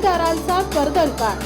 गुन्हेगारांचा दरकार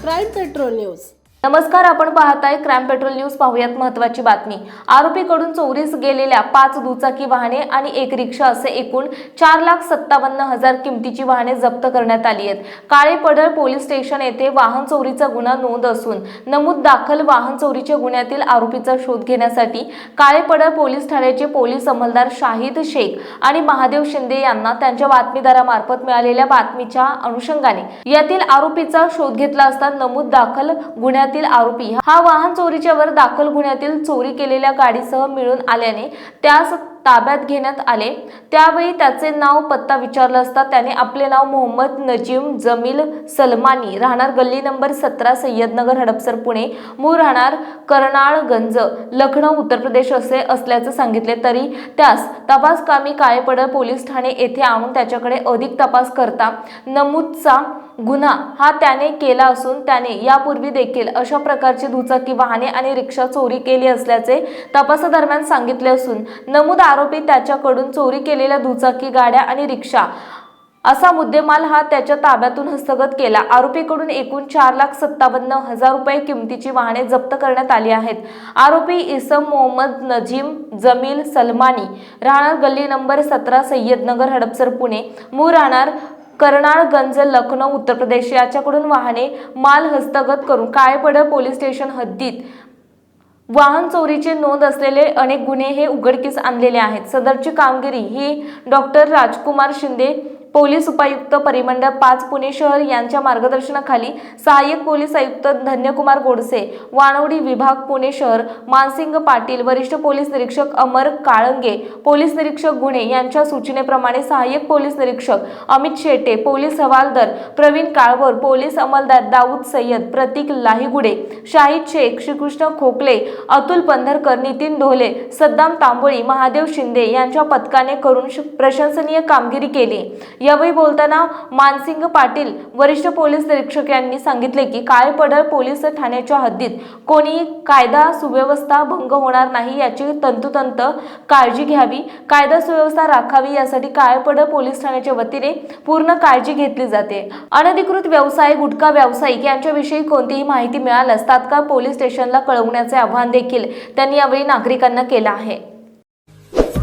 crime petrol news. नमस्कार आपण पाहताय क्राईम पेट्रोल न्यूज पाहूयात महत्वाची बातमी. आरोपीकडून चोरीस गेलेल्या पाच दुचाकी वाहने आणि एक रिक्षा असे एकूण चार लाख सत्तावन्न हजार किमतीची वाहने जप्त करण्यात आली आहेत. काळे पडळ पोलीस स्टेशन येथे वाहन चोरीचा गुन्हा नोंद असून नमूद दाखल वाहन चोरीच्या गुन्ह्यातील आरोपीचा शोध घेण्यासाठी काळे पडळ पोलीस ठाण्याचे पोलीस अंमलदार शाहिद शेख आणि महादेव शिंदे यांना त्यांच्या बातमीदारामार्फत मिळालेल्या बातमीच्या अनुषंगाने. यातील आरोपीचा शोध घेतला असता नमूद दाखल गुन्ह्यात गुन्ह्यातील आरोपी हा वाहन चोरीच्या वर दाखल गुन्ह्यातील चोरी केलेल्या गाडीसह मिळून आल्याने त्यास ताब्यात घेण्यात आले. त्यावेळी त्याचे नाव पत्ता विचारला असता त्याने आपले नाव मोहम्मद नजीम जमील सलमानी राहणार गल्ली नंबर सतरा सय्यदनगर हडपसर पुणे. मूळ राहणार कर्नाळगंज लखनौ उत्तर प्रदेश असे असल्याचं सांगितले तरी त्यास तपास कामी काळेपडळ पोलीस ठाणे येथे आणून त्याच्याकडे अधिक तपास करता नमूदचा गुन्हा हा त्याने केला असून त्याने यापूर्वी देखील अशा प्रकारची दुचाकी वाहने आणि रिक्षा चोरी केली असल्याचे तपासादरम्यान सांगितले असून नमूद आरोपी त्याच्याकडून चोरी केलेल्या दुचाकी गाड्या आणि रिक्षा. असा मुद्देमाल हा त्याच्या ताब्यातून हस्तगत केला. आरोपीकडून एकूण चार लाख सत्तावन्न हजार रुपये किमतीची वाहने जप्त करण्यात आली आहेत. आरोपी इसम मोहम्मद नजीम जमील सलमानी राहणार गल्ली नंबर सतरा सय्यदनगर हडपसर पुणे. मूळ राहणार कर्नाळगंज लखनौ उत्तर प्रदेश याच्याकडून वाहने माल हस्तगत करून काळेपड पोलीस स्टेशन हद्दीत वाहन चोरीचे नोंद असलेले अनेक गुन्हे हे उघडकीस आणलेले आहेत. सदरची कामगिरी ही डॉक्टर राजकुमार शिंदे पोलीस उपायुक्त परिमंडळ पाच पुणे शहर यांच्या मार्गदर्शनाखाली सहाय्यक पोलीस आयुक्त धन्यकुमार गोडसे वानवडी विभाग पुणे शहर मानसिंग पाटील वरिष्ठ पोलीस निरीक्षक अमर काळंगे पोलीस निरीक्षक गुणे यांच्या सूचनेप्रमाणे सहाय्यक पोलीस निरीक्षक अमित शेटे पोलीस हवालदार प्रवीण काळभोर पोलीस अंमलदार दाऊद सय्यद प्रतीक लाहीगुडे शाहिद शेख श्रीकृष्ण खोकले अतुल पंधरकर नितीन ढोले सद्दाम तांबोळी महादेव शिंदे यांच्या पथकाने करून प्रशंसनीय कामगिरी केली. यावेळी बोलताना मानसिंग पाटील वरिष्ठ पोलीस निरीक्षक यांनी सांगितले की काळेपडळ पोलीस ठाण्याच्या हद्दीत कोणी कायदा सुव्यवस्था भंग होणार नाही याची तंतोतंत काळजी घ्यावी. कायदा सुव्यवस्था राखावी यासाठी काळेपडळ पोलीस ठाण्याच्या वतीने पूर्ण काळजी घेतली जाते. अनधिकृत व्यवसाय गुटखा व्यावसायिक यांच्याविषयी कोणतीही माहिती मिळाल्यास तात्काळ पोलीस स्टेशनला कळवण्याचे आव्हान देखील त्यांनी यावेळी नागरिकांना केलं आहे.